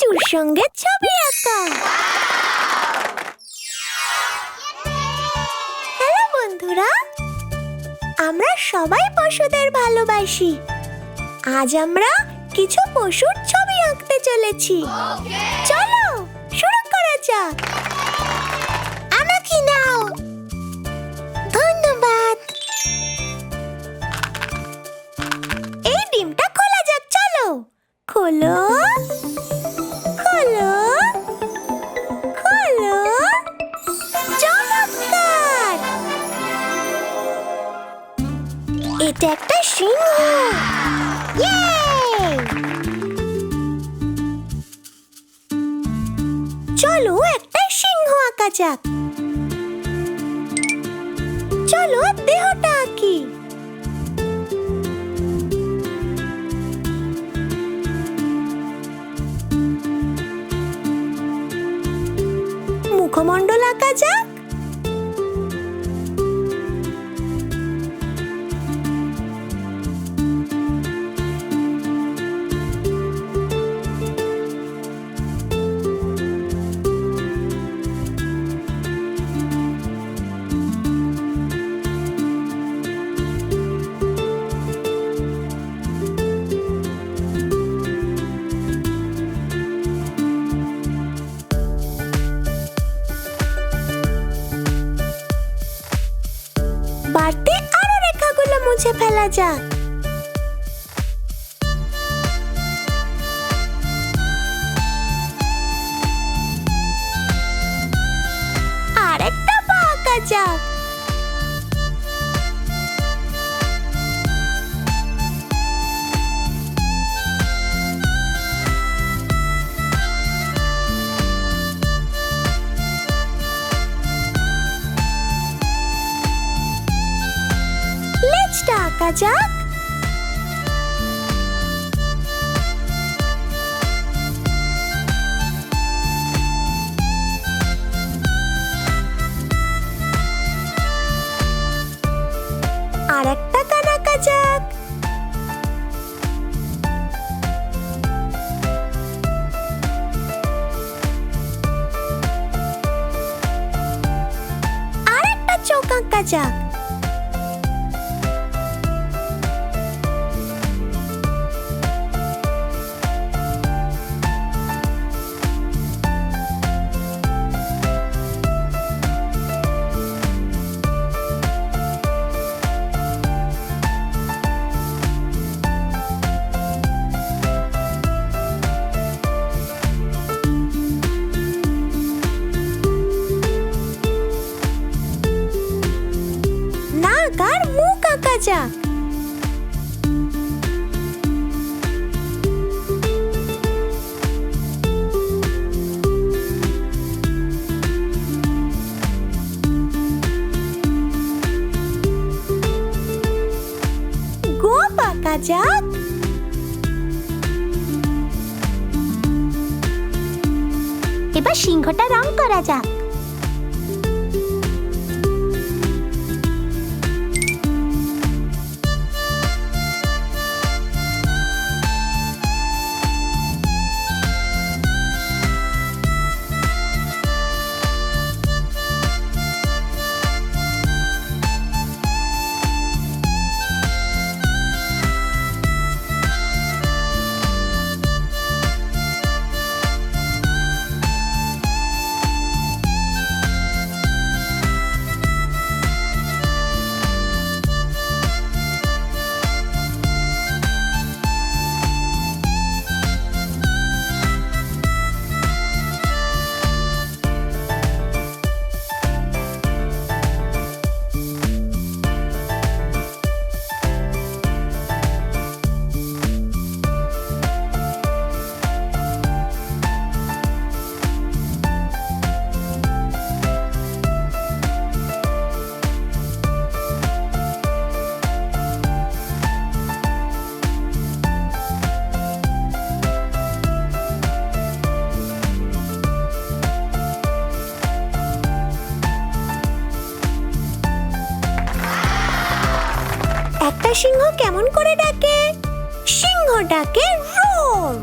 লিচুর সঙ্গে ছবি আঁকা। হ্যালো বন্ধুরা, আমরা সবাই পশুদের ভালোবাসি। আজ আমরা কিছু পশুর ছবি আঁকতে চলেছি। চলো, শুরু করা যাক। এটা একটা সিংহ চলো একটা সিংহ আঁকা যাক। চলো দেহটা আঁকি। মুখমণ্ডল আঁকা যাক। 飞来辣酱，লেজটা যাক। আর একটা কান আঁকা যাক। আর একটা চোখ আঁকা যাক। যাক যাক এবার সিংহটা রং করা যাক। একটা সিংহ কেমন করে ডাকে? সিংহ ডাকে রোম